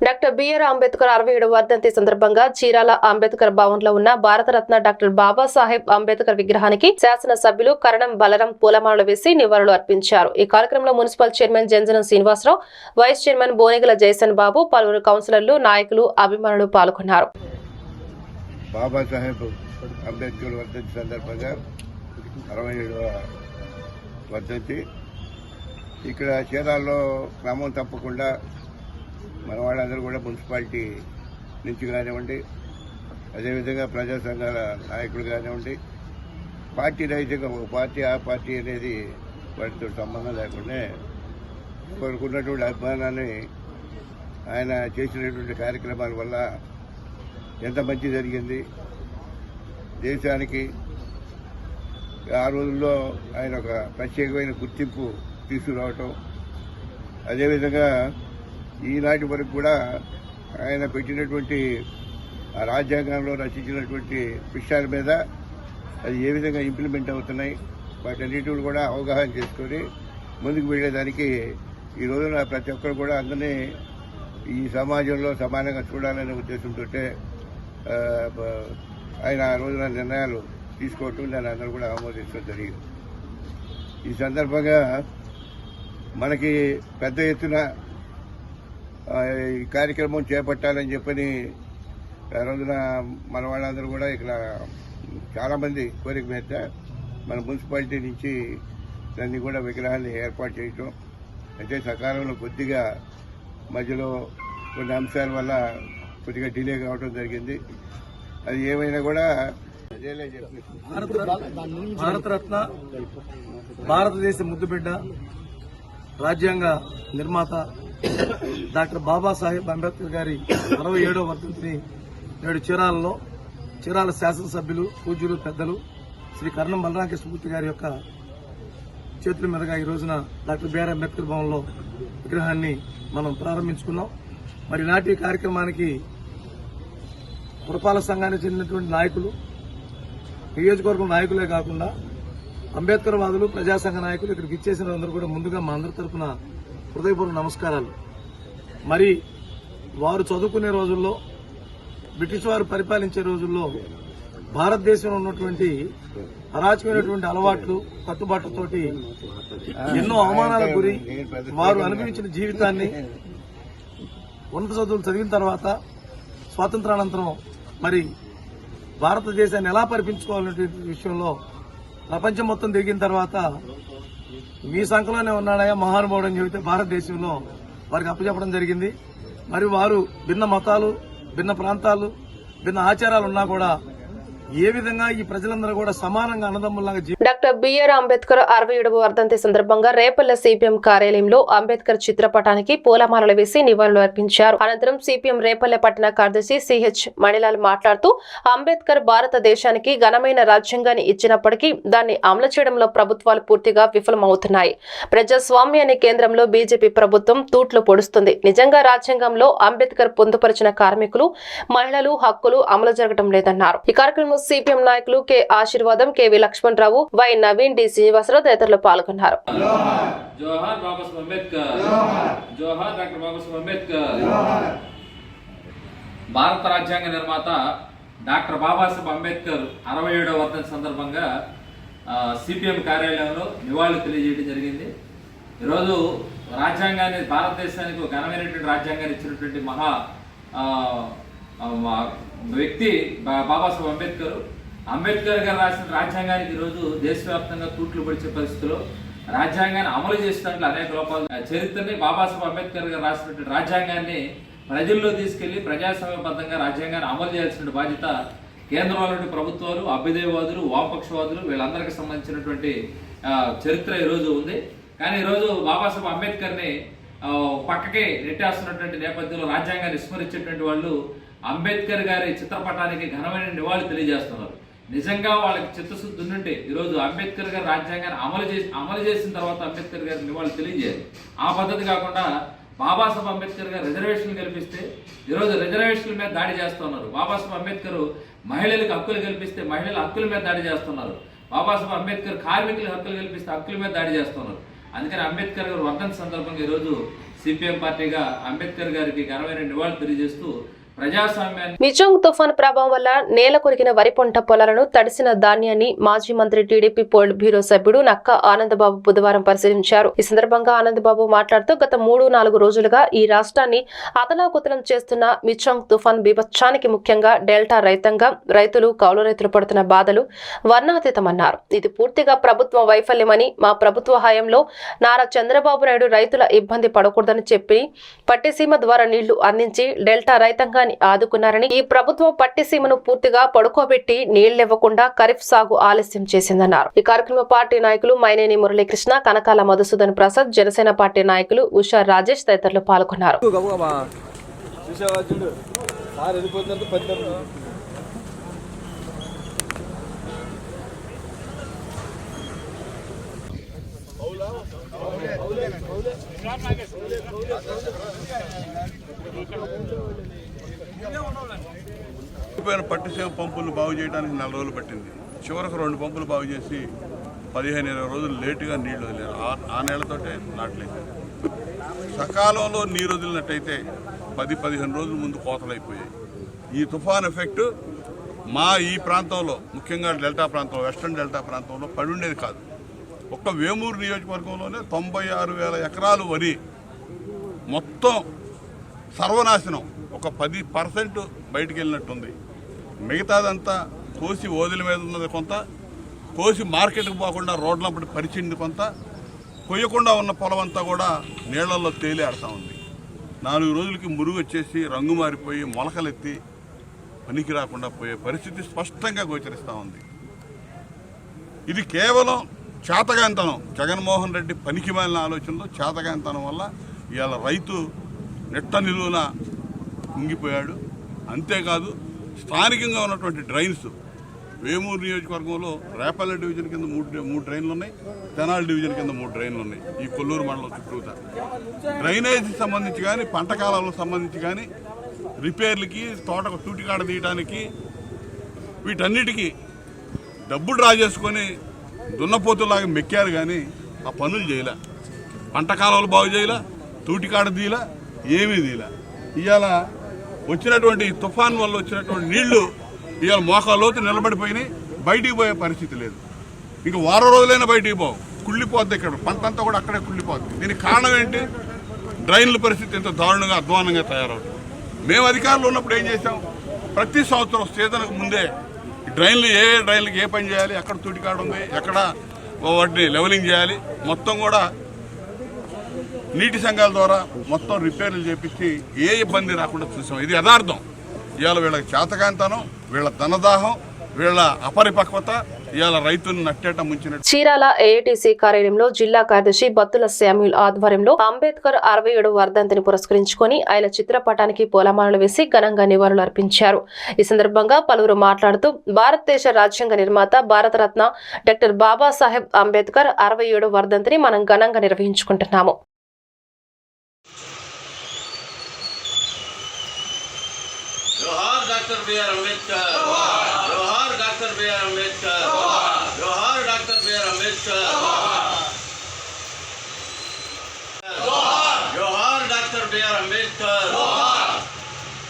Doctor B R Ambedkar అరవై ఏడు వర్ధంతి సందర్భంగా చీరాల అంబేద్కర్ భవన్లో ఉన్న భారతరత్న డాక్టర్ బాబాసాహెబ్ అంబేద్కర్ విగ్రహానికి శాసనసభ్యులు కరణం బలరం పూలమాలలు వేసి నివాళులు అర్పించారు. ఈ కార్యక్రమంలో municipal chairman Janjanam Srinivasa Rao vice chairman Boningala Jayason Babu పలువురు కౌన్సిలర్లు నాయకులు అభిమానులు పాల్గొన్నారు. బాబాసాహెబ్ అంబేద్కర్ వర్ధంతి సందర్భంగా అరవై వర్ధంతి. ఇక్కడ చీరాల్లో క్రమం తప్పకుండా మన వాళ్ళందరూ కూడా మున్సిపాలిటీ నుంచి కానివ్వండి అదేవిధంగా ప్రజా సంఘాల నాయకులు కానివ్వండి పార్టీ రైతుగా ఒక పార్టీ ఆ పార్టీ అనేది వాటితో సంబంధం లేకుండా కోరుకున్నటువంటి అభిమానాన్ని ఆయన చేసినటువంటి కార్యక్రమాల వల్ల ఎంత మంచి జరిగింది దేశానికి ఆ రోజుల్లో ఆయన ఒక ప్రత్యేకమైన గుర్తింపు తీసుకురావటం అదేవిధంగా ఈనాటి వరకు కూడా ఆయన పెట్టినటువంటి ఆ రాజ్యాంగంలో రచించినటువంటి విషయాల మీద అది ఏ విధంగా ఇంప్లిమెంట్ అవుతున్నాయి వాటన్నిటిని కూడా అవగాహన చేసుకొని ముందుకు వెళ్ళేదానికి ఈ రోజున ప్రతి ఒక్కరు కూడా అందరినీ ఈ సమాజంలో సమానంగా చూడాలనే ఉద్దేశంతో ఆయన ఆ రోజున నిర్ణయాలు తీసుకోవటం నేను అందరూ కూడా ఆమోదించడం జరిగింది. ఈ సందర్భంగా మనకి పెద్ద ఎత్తున ఈ కార్యక్రమం చేపట్టాలని చెప్పని రోజున మన వాళ్ళందరూ కూడా ఇక్కడ చాలామంది కోరిక మీద మన మున్సిపాలిటీ నుంచి దాన్ని కూడా విగ్రహాన్ని ఏర్పాటు చేయటం అయితే సకాలంలో కొద్దిగా మధ్యలో కొన్ని అంశాల వల్ల కొద్దిగా డిలే కావడం జరిగింది. అది ఏమైనా కూడా భారతరత్న భారతదేశ ముద్దుబిడ్డ రాజ్యాంగ నిర్మాత డాక్టర్ బాబాసాహెబ్ అంబేద్కర్ గారి అరవై ఏడవ వర్ధంతిని నేడు చీరాలలో చీరాల శాసనసభ్యులు పూజ్యులు పెద్దలు శ్రీ కర్ణం బలరామకృష్ణమూర్తి గారి యొక్క చేతుల మీదుగా ఈ రోజున డాక్టర్ బిఆర్ అంబేద్కర్ భవన్లో విగ్రహాన్ని మనం ప్రారంభించుకున్నాం. మరి నాటి కార్యక్రమానికి పురపాలక సంఘానికి చెందినటువంటి నాయకులు నియోజకవర్గం నాయకులే కాకుండా అంబేద్కర్ వాదులు ప్రజాసంఘ నాయకులు ఇక్కడికి ఇచ్చేసిన అందరూ కూడా ముందుగా మా అందరి తరఫున హృదయపూర్వక నమస్కారాలు. మరి వారు చదువుకునే రోజుల్లో బ్రిటిష్ వారు పరిపాలించే రోజుల్లో భారతదేశంలో ఉన్నటువంటి అరాచకమైనటువంటి అలవాట్లు కట్టుబాట్లతోటి ఎన్నో అవమానాలకు గురి వారు అనుభవించిన జీవితాన్ని ఉన్నత చదువులు చదివిన తర్వాత స్వాతంత్రానంతరం మరి భారతదేశాన్ని ఎలా పరిపించుకోవాలనే విషయంలో ప్రపంచం మొత్తం దిగిన తర్వాత మీ సంఖలోనే ఉన్నాడయా మహానుభావుడు అని చెబితే భారతదేశంలో వారికి అప్పచెప్పడం జరిగింది. మరి వారు భిన్న మతాలు భిన్న ప్రాంతాలు భిన్న ఆచారాలు ఉన్నా కూడా ఏ విధంగా ఈ ప్రజలందరూ కూడా సమానంగా అన్నదమ్ములాగా డాక్టర్ బిఆర్ అంబేద్కర్ అరవై ఏడవ వర్ధంతి సందర్భంగా రేపల్ల సిపిఎం కార్యాలయంలో అంబేద్కర్ చిత్రపటానికి పూలమాలలు వేసి నివాళులు అర్పించారు. అనంతరం సిపిఎం రేపల్లె పట్టణ కార్యదర్శి సిహెచ్ మణిలాల్ మాట్లాడుతూ అంబేద్కర్ భారతదేశానికి ఘనమైన రాజ్యాంగాన్ని ఇచ్చినప్పటికీ దాన్ని అమలు చేయడంలో ప్రభుత్వాలు పూర్తిగా విఫలమవుతున్నాయి. ప్రజాస్వామ్యాన్ని కేంద్రంలో బీజేపీ ప్రభుత్వం తూట్లు పొడుస్తుంది. నిజంగా రాజ్యాంగంలో అంబేద్కర్ పొందుపరిచిన కార్మికులు మహిళలు హక్కులు అమలు జరగడం లేదన్నారు. ఈ కార్యక్రమంలో సిపిఎం నాయకులు K Ashirvadam K V Lakshman Rao Y Naveen D Srinivasa Rao తదితరులు పాల్గొన్నారు. భారత రాజ్యాంగ నిర్మాత డాక్టర్ బాబాసాహెబ్ అంబేద్కర్ అరవై ఏడవ వర్ధన సందర్భంగా సిపిఎం కార్యాలయంలో నివాళులు తెలియజేయడం జరిగింది. ఈరోజు రాజ్యాంగాన్ని భారతదేశానికి ఒక ఘనమైనటువంటి రాజ్యాంగాన్ని ఇచ్చినటువంటి మహా వ్యక్తి బా- బాబాసాహెబ్ అంబేద్కర్. అంబేద్కర్ గారు రాసిన రాజ్యాంగానికి ఈరోజు దేశవ్యాప్తంగా తూట్లు పడిచే పరిస్థితిలో రాజ్యాంగాన్ని అమలు చేసినట్లు అనేక లోపాలు చరిత్రని బాబాసాహెబ్ అంబేద్కర్ గారు రాసినటువంటి రాజ్యాంగాన్ని ప్రజల్లో తీసుకెళ్ళి ప్రజాస్వామ్యబద్ధంగా రాజ్యాంగాన్ని అమలు చేయాల్సిన బాధ్యత కేంద్రంలోని ప్రభుత్వాలు అభ్యుదయవాదులు వామపక్షవాదులు వీళ్ళందరికీ సంబంధించినటువంటి చరిత్ర ఈరోజు ఉంది. కానీ ఈరోజు బాబాసాహెబ్ అంబేద్కర్ని పక్కకే నెట్టేస్తున్నటువంటి నేపథ్యంలో రాజ్యాంగాన్ని విస్మరించేటువంటి వాళ్ళు అంబేద్కర్ గారి చిత్రపటానికి ఘనమైన నివాళి తెలియజేస్తున్నారు. నిజంగా వాళ్ళకి చిత్తశుద్ధి ఉండుంటే ఈరోజు అంబేద్కర్ గారు రాజ్యాంగాన్ని అమలు చేసి అమలు చేసిన తర్వాత అంబేద్కర్ గారి నివాళి తెలియజేయాలి. ఆ పద్ధతి కాకుండా బాబాసాహెబ్ అంబేద్కర్ గారు రిజర్వేషన్లు కల్పిస్తే ఈరోజు రిజర్వేషన్ల మీద దాడి చేస్తున్నారు. బాబాసాహెబ్ అంబేద్కర్ మహిళలకు హక్కులు కల్పిస్తే మహిళల హక్కుల మీద దాడి చేస్తున్నారు. బాబాసాహెబ్ అంబేద్కర్ కార్మికుల హక్కులు కల్పిస్తే హక్కుల మీద దాడి చేస్తున్నారు. అందుకని అంబేద్కర్ గారు వర్ధన సందర్భంగా ఈరోజు సిపిఎం పార్టీగా అంబేద్కర్ గారికి ఘనమైన నివాళులు తెలియజేస్తూ మిజోంగ్ తుఫాన్ ప్రభావం వల్ల నేల కొరికిన వరి పంట పొలాలను తడిసిన ధాన్యాన్ని మాజీ మంత్రి టీడీపీ పోల్డ్ బ్యూరో సభ్యుడు నక్క ఆనందబాబు బుధవారం పరిశీలించారు. ఈ సందర్భంగా ఆనందబాబు మాట్లాడుతూ గత మూడు నాలుగు రోజులుగా ఈ రాష్ట్రాన్ని అతలాకుతలం చేస్తున్న మిచోంగ్ తుఫాన్ బీభత్సానికి ముఖ్యంగా డెల్టా రైతాంగం రైతులు కౌలు రైతులు పడుతున్న బాధలు వర్ణాతీతమన్నారు. ఇది పూర్తిగా ప్రభుత్వ వైఫల్యమని మా ప్రభుత్వ హయాంలో నారా చంద్రబాబు నాయుడు రైతుల ఇబ్బంది పడకూడదని చెప్పి పట్టిసీమ ద్వారా నీళ్ళు అందించి డెల్టా రైతాంగాన్ని ఆదుకున్నారని ఈ ప్రభుత్వం పట్టిసీమను పూర్తిగా పడుకోబెట్టి నీళ్ళివ్వకుండా ఖరీఫ్ సాగు ఆలస్యం చేసిందన్నారు. ఈ కార్యక్రమ పార్టీ నాయకులు మైనేని మురళీకృష్ణ కనకాల మధుసూదన్ ప్రసాద్ జనసేన పార్టీ నాయకులు ఉషా రాజేష్ తదితరులు పాల్గొన్నారు. చూసావా చూడు. సార్ వెళ్ళిపోతుందంటే పది పోయిన పట్టిసీమ పంపులు బాగు చేయడానికి నెల రోజులు పట్టింది. చివరకు రెండు పంపులు బాగు చేసి పదిహేను ఇరవై రోజులు లేటుగా నీళ్ళు వదిలేరు. ఆ- ఆ నెలతోటే నాటలేదు. సకాలంలో నీరు వదిలినట్టయితే పది పదిహేను రోజుల ముందు కోతలు అయిపోయాయి ఈ తుఫాన్ ఎఫెక్ట్ మా ఈ ప్రాంతంలో ముఖ్యంగా డెల్టా ప్రాంతంలో వెస్ట్రన్ డెల్టా ప్రాంతంలో పడి ఉండేది కాదు. ఒక్క వేమూరు నియోజకవర్గంలోనే తొంభై ఆరు వేల ఎకరాలు వరి మొత్తం సర్వనాశనం. ఒక పది పర్సెంట్ బయటికి వెళ్ళినట్టుంది. మిగతాదంతా కోసి ఓదిల మీద ఉన్నది కొంత కోసి మార్కెట్కి పోకుండా రోడ్లప్పుడు పరిచింది కొంత కొయ్యకుండా ఉన్న పొలం అంతా కూడా నీళ్ళలో తేలి ఆడుతూ ఉంది. నాలుగు రోజులకి మురుగు వచ్చేసి రంగు మారిపోయి మొలకలెత్తి పనికి రాకుండా పోయే పరిస్థితి స్పష్టంగా గోచరిస్తూ ఉంది. ఇది కేవలం చేతగాంతనం జగన్మోహన్ రెడ్డి పనికి మాలిన ఆలోచనలో చేతగాంతనం వల్ల ఇవాళ రైతు నెట్ట నిలువున కుంగిపోయాడు. అంతేకాదు స్థానికంగా ఉన్నటువంటి డ్రైన్స్ వేమూరు నియోజకవర్గంలో రేపల్లె డివిజన్ కింద మూడు మూడు డ్రైన్లు ఉన్నాయి తెనాలి డివిజన్ కింద మూడు డ్రైన్లు ఉన్నాయి ఈ కొల్లూరు మండలం చుట్టూతా. డ్రైనేజీకి సంబంధించి కానీ పంట కాలాలకు సంబంధించి కానీ రిపేర్లకి తోటకు తూటికాడ తీయడానికి వీటన్నిటికీ డబ్బు డ్రా చేసుకొని దున్నపోతులాగా మెక్కారు కానీ ఆ పనులు చేయలే. పంట కాలువలు బాగు చేయలే తూటికాడ తీయలే ఏమీ తీయలే. ఇవాళ వచ్చినటువంటి తుఫాన్ వల్ల వచ్చినటువంటి నీళ్ళు ఇవాళ మోకాలోతు నిలబడిపోయినాయి. బయటికి పోయే పరిస్థితి లేదు. ఇంక వారం రోజులైనా బయటికి పోవు. కుళ్ళిపోద్ది ఇక్కడ. పంట అంతా కూడా అక్కడే కుళ్ళిపోద్ది. దీనికి కారణం ఏంటి? డ్రైన్ల పరిస్థితి ఎంత దారుణంగా అధ్వానంగా తయారవుతుంది. మేము అధికారులు ఉన్నప్పుడు ఏం చేశాం? ప్రతి సంవత్సరం సీజన్కు ముందే డ్రైన్లు ఏ డ్రైన్లకు ఏ పని చేయాలి ఎక్కడ తుటికాడు ఉంది ఎక్కడ వాటిని లెవెలింగ్ చేయాలి మొత్తం కూడా నీటి సంఘాల ద్వారా మొత్తం రిపేర్లు చేపించి ఏ ఇబ్బంది రాకుండా చూసాం. ఇది యథార్థం. ఇవాళ వీళ్ళకి చేతకాంతనం వీళ్ళ ధనదాహం వీళ్ళ అపరిపక్వత ఇవాళ రైతులను నట్టేట ముంచినట్టు. చీరాల ఏఐటీసీ కార్యాలయంలో జిల్లా కార్యదర్శి బత్తుల శామ్యుల్ ఆధ్వర్యంలో అంబేద్కర్ అరవై ఏడు వర్ధంతిని పురస్కరించుకుని ఆయన చిత్రపటానికి పూలమాలలు వేసి ఘనంగా నివాళులు అర్పించారు. ఈ సందర్భంగా పలువురు మాట్లాడుతూ భారతదేశ రాజ్యాంగ నిర్మాత భారతరత్న డాక్టర్ బాబాసాహెబ్ అంబేద్కర్ అరవై ఏడు వర్ధంతిని మనం ఘనంగా నిర్వహించుకుంటున్నాము. జోహార్ డాక్టర్ బిఆర్ అంబేద్కర్ జోహార్ డాక్టర్ బిఆర్ అంబేద్కర్ జోహార్ డాక్టర్ బిఆర్ అంబేద్కర్ జోహార్ డాక్టర్ బిఆర్ అంబేద్కర్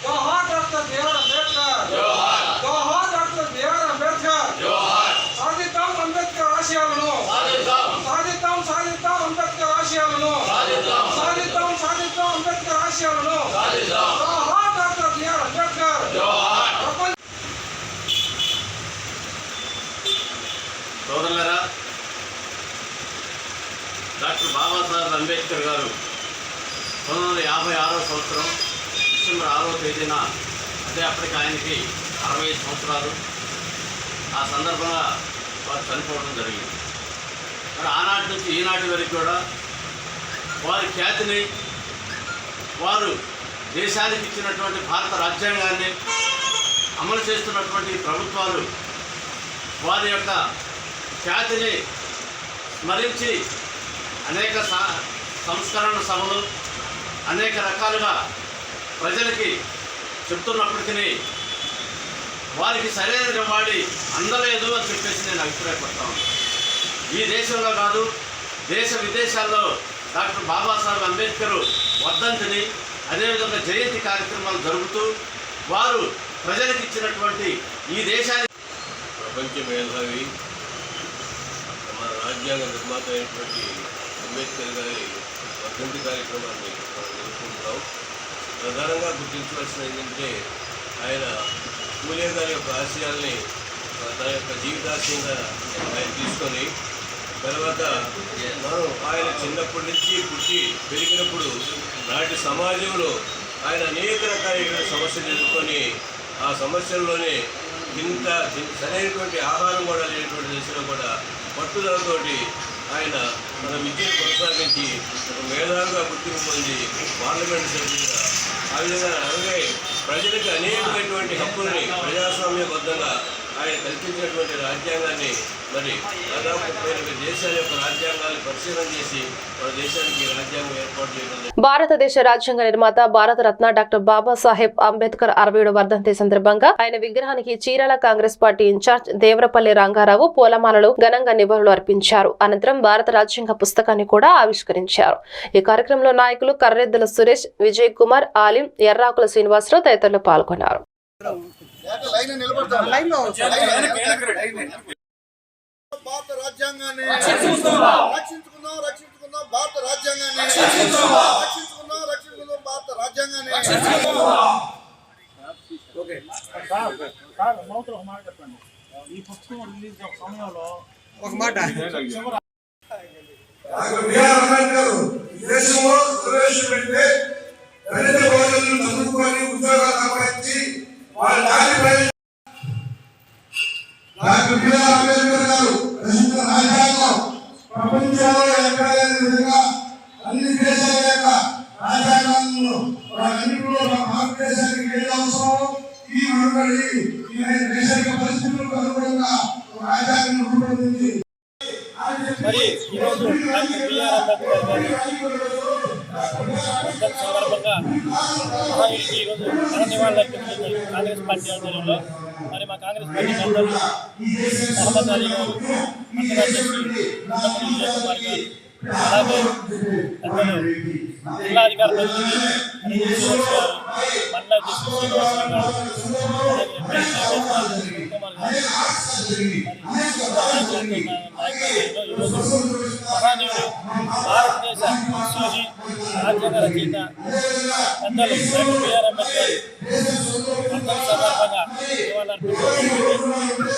జోహార్ డాక్టర్ బిఆర్ అంబేద్కర్ జోహార్ జోహార్ డాక్టర్ బిఆర్ అంబేద్కర్ జోహార్ సాధిద్దాం అంబేద్కర్ ఆశయాలను సాధిద్దాం సాధిద్దాం సాధిద్దాం అంబేద్కర్ ఆశయాలను సాధిద్దాం సాధిద్దాం సాధిద్దాం అంబేద్కర్ ఆశయాలను సాధిద్దాం జోహార్ డాక్టర్ బిఆర్ అంబేద్కర్ జోహార్ ప్రపంచ సోదరులరా డాక్టర్ బాబాసాహెబ్ అంబేద్కర్ గారు పంతొమ్మిది వందల యాభై ఆరో సంవత్సరం డిసెంబర్ ఆరో తేదీన అదే అప్పటికి ఆయనకి అరవై ఐదు సంవత్సరాలు. ఆ సందర్భంగా వారు చనిపోవడం జరిగింది. మరి ఆనాటి నుంచి ఈనాటి వరకు కూడా వారి ఖ్యాతిని వారు దేశానికి ఇచ్చినటువంటి భారత రాజ్యాంగాన్ని అమలు చేస్తున్నటువంటి ప్రభుత్వాలు వారి యొక్క ఖ్యాతిని స్మరించి అనేక సా సంస్కరణ సభలు అనేక రకాలుగా ప్రజలకి చెప్తున్నప్పటికీ వారికి సరైన వాడి అందలేదు అని చెప్పేసి నేను అభిప్రాయపడతా ఈ దేశంలో కాదు దేశ విదేశాల్లో డాక్టర్ బాబాసాహెబ్ అంబేద్కర్ వర్ధంతిని అదేవిధంగా జయంతి కార్యక్రమాలు జరుపుతూ వారు ప్రజలకు ఇచ్చినటువంటి ఈ దేశానికి ప్రపంచ మేధావి మన రాజ్యాంగ నిర్మాత అయినటువంటి అంబేద్కర్ గారి వర్ధంతి కార్యక్రమాన్ని మనం జరుపుకుంటున్నాం. ప్రధానంగా గుర్తించవలసిన ఏంటంటే ఆయన పూలే గారి యొక్క ఆశయాల్ని తన యొక్క జీవితాశయంగా ఆయన తీసుకొని తర్వాత మనం ఆయన చిన్నప్పటి నుంచి పుట్టి పెరిగినప్పుడు నాటి సమాజంలో ఆయన అనేక రకాలైన సమస్యలు ఎదుర్కొని ఆ సమస్యల్లోనే ఇంత ఇంత సరైనటువంటి ఆహారం కూడా లేనటువంటి దశలో కూడా పట్టుదలతోటి ఆయన మనం విద్యను కొనసాగించి ఒక మేధావిగా గుర్తింపు పొంది పార్లమెంట్ సభ్యులుగా ఆ విధంగా అలాగే ప్రజలకు అనేకమైనటువంటి హక్కుల్ని ప్రజాస్వామ్యబద్ధంగా ఆయన కల్పించినటువంటి రాజ్యాంగాన్ని మరి దాదాపు దేశాల యొక్క రాజ్యాంగాన్ని పరిశీలన చేసి మన దేశానికి రాజ్యాంగం ఏర్పాటు చేయడం భారతదేశ రాజ్యాంగ నిర్మాత భారత రత్న డాక్టర్ బాబాసాహెబ్ అంబేద్కర్ అరవై వర్ధంతి సందర్భంగా ఆయన విగ్రహానికి Chirala Congress party incharge Devarapalli Rangarao పూలమాలలు ఘనంగా నివాళులు అర్పించారు. అనంతరం భారత రాజ్యాంగ పుస్తకాన్ని కూడా ఆవిష్కరించారు. ఈ కార్యక్రమంలో నాయకులు కర్రెద్దల సురేష్ విజయ్ కుమార్ ఆలిం ఎర్రాకుల శ్రీనివాసరావు తదితరులు పాల్గొన్నారు. భారత రాజ్యాంగాన్ని రక్షించుకుందాం. రక్షించుకుందాం భారత రాజ్యాంగాన్ని రక్షించుకుందాం. రక్షించుకుందాం భారత రాజ్యాంగాన్ని. డాక్టర్ బిఆర్ అంబేద్కర్ ఈ దేశంలో ప్రవేశపెడితే దళిత ప్రజలను చదువుకొని ఉద్యోగాలు సంపాదించి వాళ్ళ దారి ప్రయోజనం డాక్టర్ బిఆర్ అంబేద్కర్ గారు రచించిన రాజ్యాంగం ప్రపంచంలో ఎక్కడ లేని విధంగా అన్ని దేశాల యొక్క రాజ్యాంగాలను వాటన్నిటిలో భారతదేశానికి ఏది ఈ మనుగడి ఈ దేశానికి పరిస్థితులకు అనుగుణంగా రాజ్యాంగం మరి ఈరోజు డాక్టర్ బిఆర్ అంబేద్కర్ మహావీరికి ఈరోజు ఘన నివాళులు అర్పించింది కాంగ్రెస్ పార్టీ ఆధ్వర్యంలో మరి మా కాంగ్రెస్ పార్టీ మెంబర్లు మహమ్మద్ అలీ గారు మండల అధ్యక్షులు నందమూరి విజయ్ కుమార్ గారు అలాగే పెద్దలు జిల్లా అధికార ప్రతినిధి అనిల్ శ్రీనివాస్ గారు మండల అధ్యక్షులు శ్రీనివాసరావు గారు అలాగే ఎంపీ నాగేష్ గారు, కుమార్ గారు మహానీయుడు భారతదేశ సూచి రాజ్యాంగ రచయిత పెద్దలు డాక్టర్ బిఆర్ అంబేద్కర్ సందర్భంగా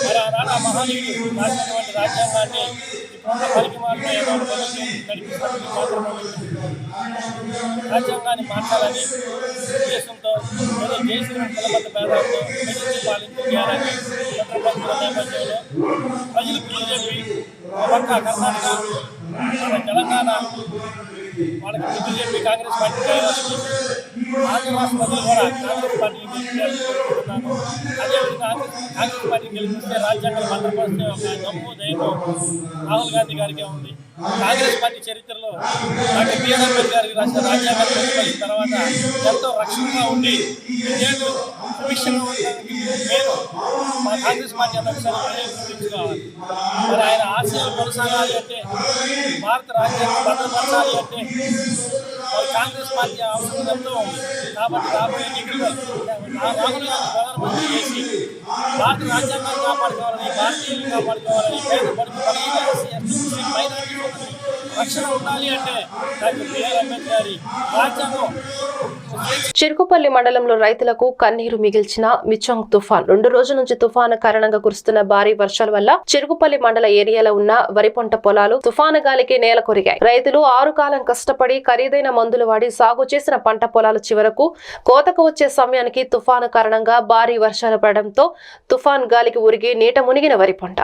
మరి ఆనాడు ఆ మహానీయుడు రాసినటువంటి రాజ్యాంగాన్ని ఇప్పుడున్న పనికి నడిపిస్తున్నటువంటి రాజ్యాంగాన్ని మార్చాలని ఉద్దేశంతో ఏదో దేశం కులబద్ధ పేదలతో పాలించే నేపథ్యంలో ప్రజలు పక్క కర్ణాటక మన తెలంగాణ. వాళ్ళకి బీజేపీ కాంగ్రెస్ పార్టీ ఆంధ్ర రాష్ట్ర ప్రజలు కూడా కాంగ్రెస్ పార్టీ గెలిపించాలని అదేవిధంగా కాంగ్రెస్ పార్టీ గెలిపిస్తే రాజ్యాంగం భద్రపరిచే ఒక దమ్ము దయము రాహుల్ గాంధీ గారికే ఉంది. కాంగ్రెస్ పార్టీ చరిత్రలో డాక్టర్ బిఆర్ అంబేద్కర్ గారికి రాసిన రాజ్యాంగం తర్వాత ఎంతో రక్షణగా ఉండి నేను సుభిక్షంగా నేను మా కాంగ్రెస్ పార్టీ అన్న గుర్తించుకోవాలి మరి ఆయన ఆశయాలు కొనసాగాలి అంటే భారత రాజ్యాంగం భద్రపరచాలి అంటే మరి కాంగ్రెస్ పార్టీ అవసరంతో ఉంది. కాబట్టి రాబోయే ఎన్నికల్లో రాహుల్ గాంధీ ప్రధానమంత్రి చేసి భారత రాజ్యాంగాన్ని కాపాడుకోవాలని భారతీయులు కాపాడుకోవాలని పేద పడుకు బలహీన రక్షణ ఉండాలి అంటే డాక్టర్ బిఆర్ అంబేద్కర్ గారి రాజ్యాంగం చిరుకుపల్లి మండలంలో రైతులకు కన్నీరు మిగిల్చిన మిచంగ్ తుఫాన్. రెండు రోజుల నుంచి తుఫాను కారణంగా కురుస్తున్న భారీ వర్షాల వల్ల చిరుకుపల్లి మండల ఏరియాలో ఉన్న వరి పంట పొలాలు తుఫాను గాలికి నేల కొరిగాయి. రైతులు ఆరు కాలం కష్టపడి ఖరీదైన మందులు వాడి సాగు చేసిన పంట పొలాలు చివరకు కోతకు వచ్చే సమయానికి తుఫాను కారణంగా భారీ వర్షాలు పడడంతో తుఫాన్ గాలికి ఉరిగి నీట మునిగిన వరి పంట.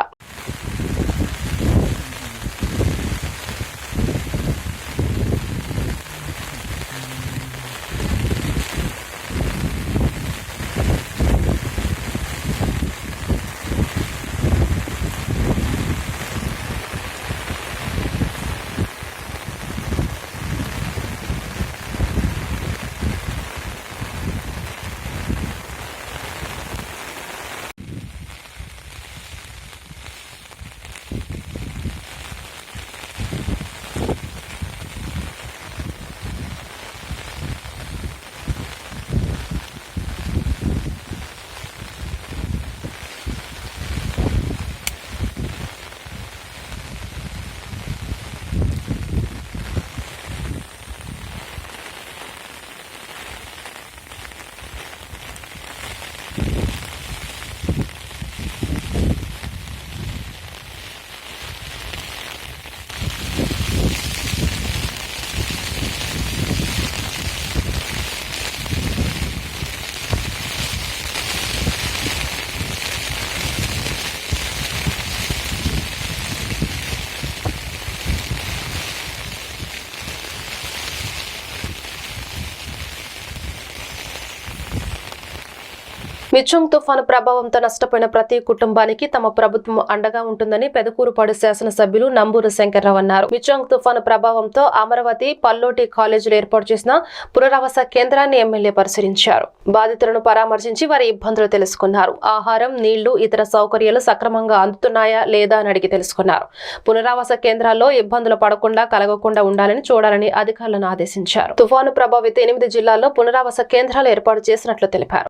మిచ్చంగ్ తుఫాను ప్రభావంతో నష్టపోయిన ప్రతి కుటుంబానికి తమ ప్రభుత్వం అండగా ఉంటుందని పెదకూరుపాడు శాసనసభ్యులు నంబూరు శంకర్రావు అన్నారు. మిచ్చంగ్ తుఫాను ప్రభావంతో అమరావతి పల్లోటి కాలేజీలో ఏర్పాటు చేసిన పునరావాస కేంద్రాన్ని ఎమ్మెల్యే పరిశీలించారు. బాధితులను పరామర్శించి వారి ఇబ్బందులు తెలుసుకున్నారు. ఆహారం నీళ్ళు ఇతర సౌకర్యాలు సక్రమంగా అందుతున్నాయా లేదా అని అడిగి తెలుసుకున్నారు. పునరావాస కేంద్రాల్లో ఇబ్బందులు పడకుండా కలగకుండా ఉండాలని చూడాలని అధికారులను ఆదేశించారు. తుఫాను ప్రభావిత ఎనిమిది జిల్లాల్లో పునరావాస కేంద్రాలు ఏర్పాటు చేసినట్లు తెలిపారు.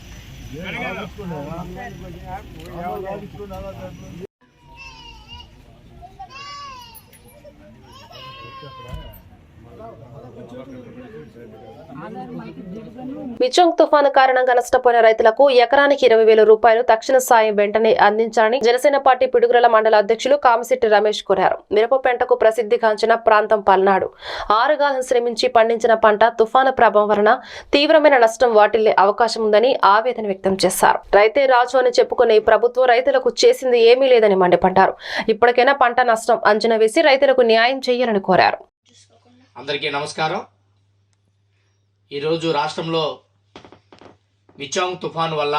ఇక్కడ మిచోంగ్ తుఫాను కారణంగా నష్టపోయిన రైతులకు ఎకరానికి ఇరవై వేల రూపాయలు తక్షణ సాయం వెంటనే అందించాలని జనసేన పార్టీ పిడుగురల మండల అధ్యక్షులు కామిశెట్టి రమేష్ కోరారు. మిరప పంటకు ప్రసిద్ధిగాంచిన ప్రాంతం పల్నాడు. ఆరుగాలం శ్రమించి పండించిన పంట తుఫాను ప్రభావం వలన తీవ్రమైన నష్టం వాటిల్లే అవకాశం ఉందని ఆవేదన వ్యక్తం చేశారు. రైతే రాజు అని చెప్పుకునే ప్రభుత్వం రైతులకు చేసింది ఏమీ లేదని మండిపడ్డారు. ఇప్పటికైనా పంట నష్టం అంచనా వేసి రైతులకు న్యాయం చేయాలని కోరారు. అందరికీ నమస్కారం. ఈరోజు రాష్ట్రంలో మిచాంగ్ తుఫాను వల్ల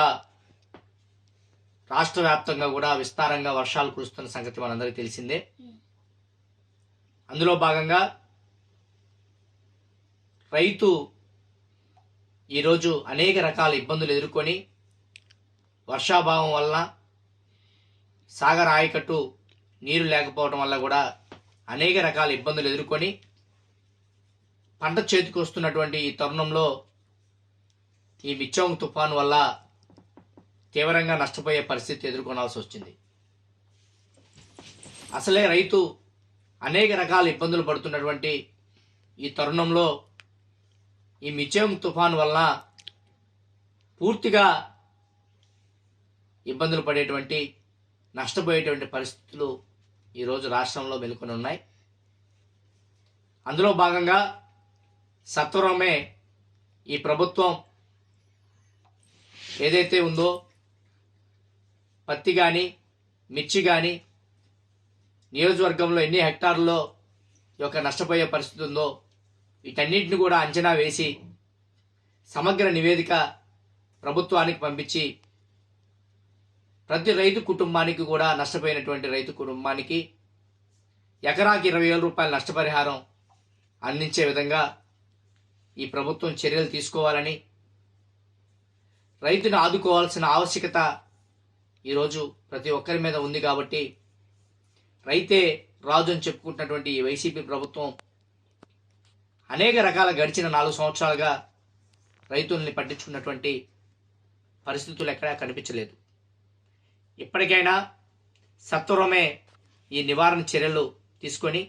రాష్ట్ర వ్యాప్తంగా కూడా విస్తారంగా వర్షాలు కురుస్తున్న సంగతి మనందరికీ తెలిసిందే. అందులో భాగంగా రైతు ఈరోజు అనేక రకాల ఇబ్బందులు ఎదుర్కొని వర్షాభావం వలన సాగర్ ఆయకట్టు నీరు లేకపోవడం వల్ల కూడా అనేక రకాల ఇబ్బందులు ఎదుర్కొని పంట చేతికి వస్తున్నటువంటి ఈ తరుణంలో ఈ మిచ్చోంగ్ తుఫాను వల్ల తీవ్రంగా నష్టపోయే పరిస్థితి ఎదుర్కొనాల్సి వచ్చింది. అసలే రైతు అనేక రకాల ఇబ్బందులు పడుతున్నటువంటి ఈ తరుణంలో ఈ మిచ్చోంగ్ తుఫాను వల్ల పూర్తిగా ఇబ్బందులు పడేటువంటి నష్టపోయేటువంటి పరిస్థితులు ఈరోజు రాష్ట్రంలో మెలుకొని ఉన్నాయి అందులో భాగంగా సత్వరమే ఈ ప్రభుత్వం ఏదైతే ఉందో పత్తి కానీ మిర్చి కానీ నియోజకవర్గంలో ఎన్ని హెక్టార్లలో యొక్క నష్టపోయే పరిస్థితి ఉందో వీటన్నిటిని కూడా అంచనా వేసి సమగ్ర నివేదిక ప్రభుత్వానికి పంపించి ప్రతి రైతు కుటుంబానికి కూడా నష్టపోయినటువంటి రైతు కుటుంబానికి ఎకరాకి ఇరవై వేల రూపాయల నష్టపరిహారం అందించే విధంగా ఈ ప్రభుత్వం చర్యలు తీసుకోవాలని రైతును ఆదుకోవాల్సిన ఆవశ్యకత ఈరోజు ప్రతి ఒక్కరి మీద ఉంది కాబట్టి రైతే రాజు అని చెప్పుకుంటున్నటువంటి ఈ వైసీపీ ప్రభుత్వం అనేక రకాల గడిచిన నాలుగు సంవత్సరాలుగా రైతుల్ని పట్టించుకున్నటువంటి పరిస్థితులు ఎక్కడా కనిపించలేదు. ఇప్పటికైనా సత్వరమే ఈ నివారణ చర్యలు తీసుకొని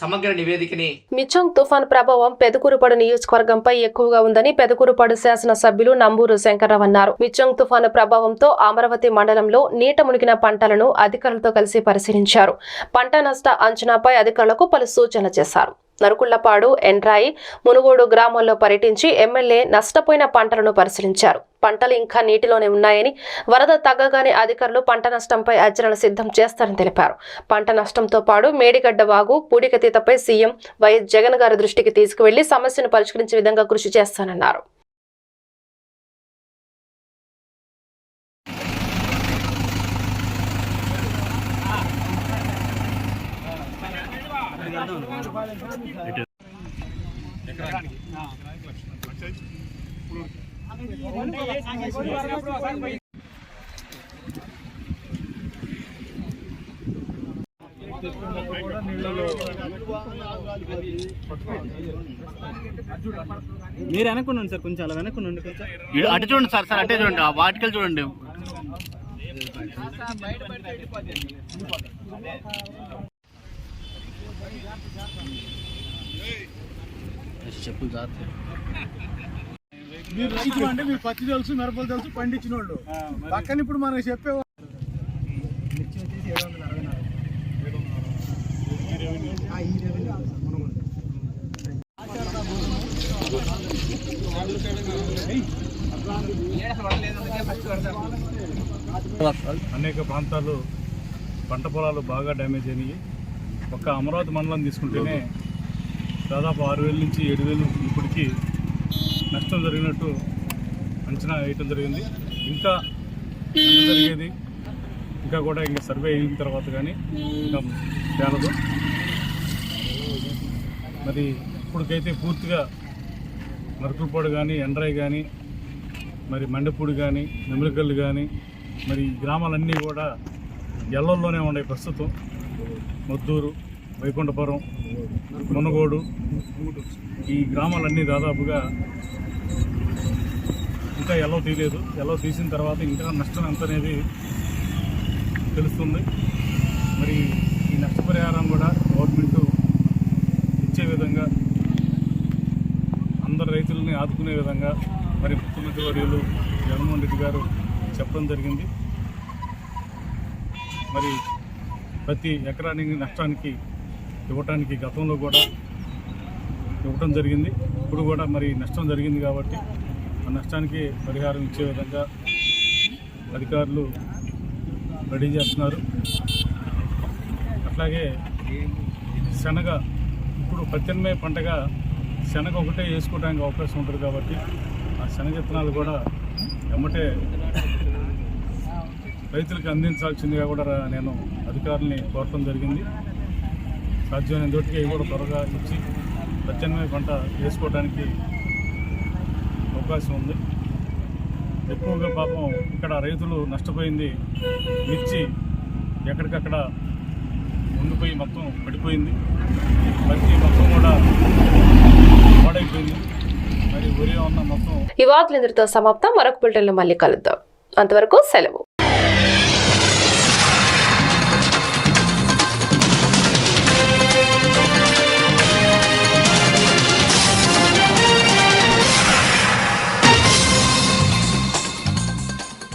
సమగ్ర నివేదికని మిచంగ్ తుఫాన్ ప్రభావం పెదకూరుపాడు నియోజకవర్గంపై ఎక్కువగా ఉందని పెదకూరుపాడు శాసన సభ్యులు నంబూరు శంకర్రావు అన్నారు. మిచంగ్ తుఫాను ప్రభావంతో అమరావతి మండలంలో నీట మునిగిన పంటలను అధికారులతో కలిసి పరిశీలించారు. పంట నష్ట అంచనాపై అధికారులకు పలు సూచనలు చేశారు. నరుకుళ్ళపాడు ఎండ్రాయి మునుగోడు గ్రామాల్లో పర్యటించి ఎమ్మెల్యే నష్టపోయిన పంటలను పరిశీలించారు. పంటలు ఇంకా నీటిలోనే ఉన్నాయని వరద తగ్గగానే అధికారులు పంట నష్టంపై అంచనాలు సిద్ధం చేస్తారని తెలిపారు. పంట నష్టంతో పాటు మేడిగడ్డ వాగు పూడికతీతపై సీఎం వైఎస్ జగన్ గారి దృష్టికి తీసుకువెళ్ళి సమస్యను పరిష్కరించే విధంగా కృషి చేస్తానన్నారు. మీరు వెనక్కున్నాను సార్ కొంచెం అలా వెనక్కున్నాండి కొంచెం. అటు చూడండి సార్ సార్ అటే చూడండి ఆ వాటికల్ చూడండి. చెప్పులు మీరు రైతులు అంటే మీరు పత్తి తెలుసు మిరపలు తెలుసు పండించిన వాళ్ళు పక్కన ఇప్పుడు మనకు చెప్పే మిర్చి వచ్చేసి ఏడు వందల అరవై నాలుగు. అనేక ప్రాంతాలు పంట పొలాలు బాగా డ్యామేజ్ అయినాయి. ఒక అమరావతి మండలం తీసుకుంటేనే దాదాపు ఆరు వేల నుంచి ఏడు వేలు ఇప్పటికి నష్టం జరిగినట్టు అంచనా వేయటం జరిగింది. ఇంకా ఎంత జరిగేది? ఇంకా కూడా ఇంకా సర్వే అయిన తర్వాత కానీ ఇంకా తేలదు. మరి ఇప్పటికైతే పూర్తిగా మరుకులపాడు కానీ ఎండ్రాయి కానీ మరి మండపూడి కానీ నిమ్మలకల్లు కానీ మరి గ్రామాలన్నీ కూడా ఎల్లల్లోనే ఉన్నాయి ప్రస్తుతం. మొద్దూరు వైకుంఠపురం మునగోడు ఈ గ్రామాలన్నీ దాదాపుగా ఇంకా ఎల్లవ తీయలేదు. ఎల్లవ తీసిన తర్వాత ఇంకా నష్టం ఎంత అనేది తెలుస్తుంది. మరి ఈ నష్టపరిహారం కూడా గవర్నమెంట్ ఇచ్చే విధంగా అందరు రైతులని ఆదుకునే విధంగా మరి ముఖ్యమంత్రి వర్యులు జగన్మోహన్ రెడ్డి గారు చెప్పడం జరిగింది. మరి ప్రతి ఎకరానికి నష్టానికి ఇవ్వటానికి గతంలో కూడా ఇవ్వటం జరిగింది. ఇప్పుడు కూడా మరి నష్టం జరిగింది కాబట్టి ఆ నష్టానికి పరిహారం ఇచ్చే విధంగా అధికారులు రెడీ చేస్తున్నారు. అట్లాగే శనగ ఇప్పుడు ప్రత్యామ్నాయ పంటగా శనగ ఒకటే వేసుకోవడానికి అవకాశం ఉంటుంది కాబట్టి ఆ శనగ విత్తనాలు కూడా ఎమ్మటే రైతులకు అందించాల్సిందిగా కూడా నేను అధికారుల్ని కోరటం జరిగింది. సాధ్యమైన దొడ్డికి కూడా త్వరగా ఇచ్చి ప్రత్యామ్నాయ పంట వేసుకోవడానికి అవకాశం ఉంది. ఎక్కువగా పాపం ఇక్కడ రైతులు నష్టపోయింది మిర్చి ఎక్కడికక్కడ ఉండిపోయి మొత్తం పడిపోయింది. పత్తి మొత్తం కూడా పాడైపోయింది. మరి వరి ఉన్న మొత్తం ఈ వార్తలు ఇంతటితో సమాప్తం. మరొక బులెటిన్లో మళ్ళీ కలుద్దాం. అంతవరకు సెలవు.